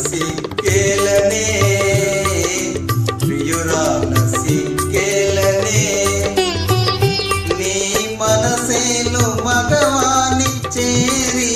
నసికేలనే ప్రియురా నసికేలనే నీ మనసేను మగవాని చేరి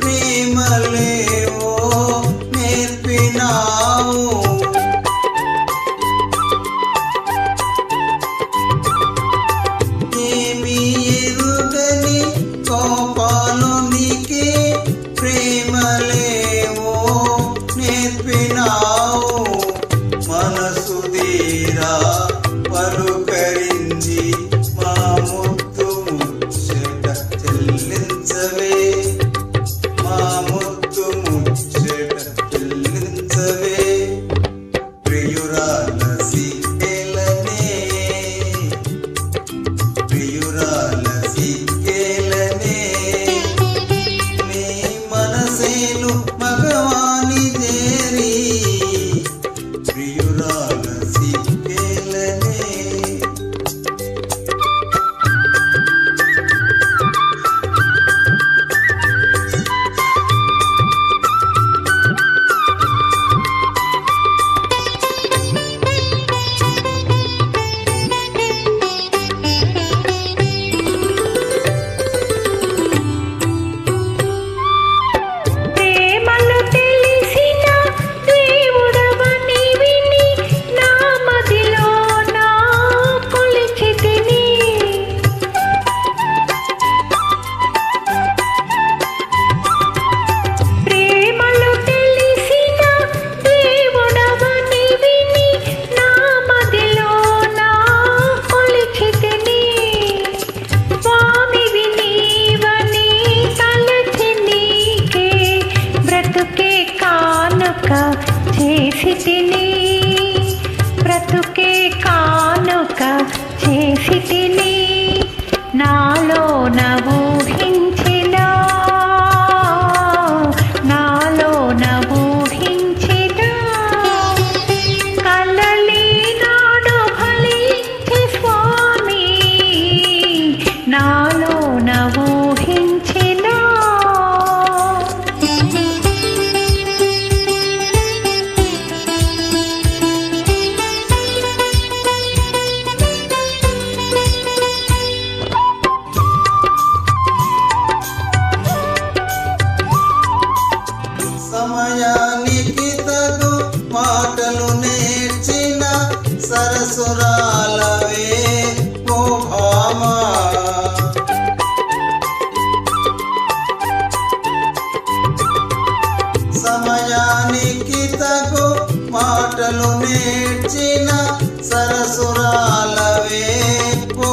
prima leo. బ్రతుకే కానుక చేసి నాలో నవ్వు నాలో నవూహించిన స్వామి సురాలవే ఓ సమయానికి తగు మాటలు నేర్చిన సరసురాలవే ఓ